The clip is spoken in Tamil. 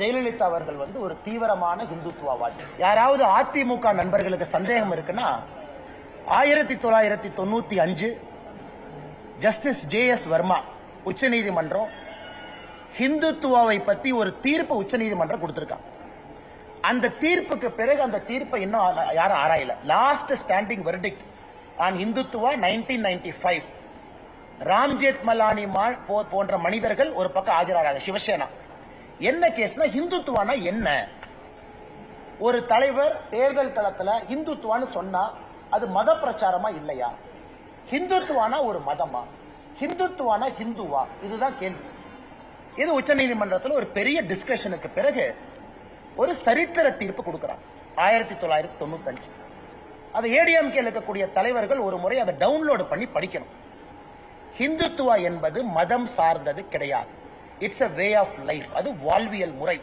ஜெயலலிதா அவர்கள் வந்து ஒரு தீவிரமான இந்துத்துவவாதி யாராவது அதிமுக நண்பர்களுக்கு சந்தேகம் இருக்குன்னா ஆயிரத்தி தொள்ளாயிரத்தி தொண்ணூத்தி அஞ்சு ஜஸ்டிஸ் ஜே எஸ் வர்மா உச்சநீதிமன்றம் ஹிந்துத்துவாவை பத்தி ஒரு தீர்ப்பு உச்சநீதிமன்றம் கொடுத்திருக்காங்க. அந்த தீர்ப்புக்கு பிறகு அந்த தீர்ப்பை இன்னும் ஆ- யாரும் ஆராயல. Last standing verdict on Hindutva nineteen ninety five Ramjeth Malani போன்ற மனிதர்கள் ஒரு பக்கம் ஆஜராகிறாங்க சிவசேனா. என்ன கேஸ்னா இந்துத்துவானா என்ன? ஒரு தலைவர் தேர்தல் தளத்துல ஹிந்துத்துவான்னு சொன்னா அது மத பிரச்சாரமா இல்லையா? ஹிந்துத்துவானா ஒரு மதமா? ஹிந்துத்துவானா ஹிந்துவா? இதுதான் கேள்வி. இது உச்சநீதிமன்றத்தில் ஒரு பெரிய டிஸ்கஷனுக்கு பிறகு ஒரு சரித்திர தீர்ப்பு கொடுக்கிறான். ஆயிரத்தி தொள்ளாயிரத்தி தொண்ணூத்தஞ்சு. அது ஏடிஎம்கே இருக்கக்கூடிய தலைவர்கள் ஒரு முறை அதை டவுன்லோடு பண்ணி படிக்கணும். ஹிந்துத்துவா என்பது மதம் சார்ந்தது கிடையாது. It's a way of life அது வாழ்வியல் முறை.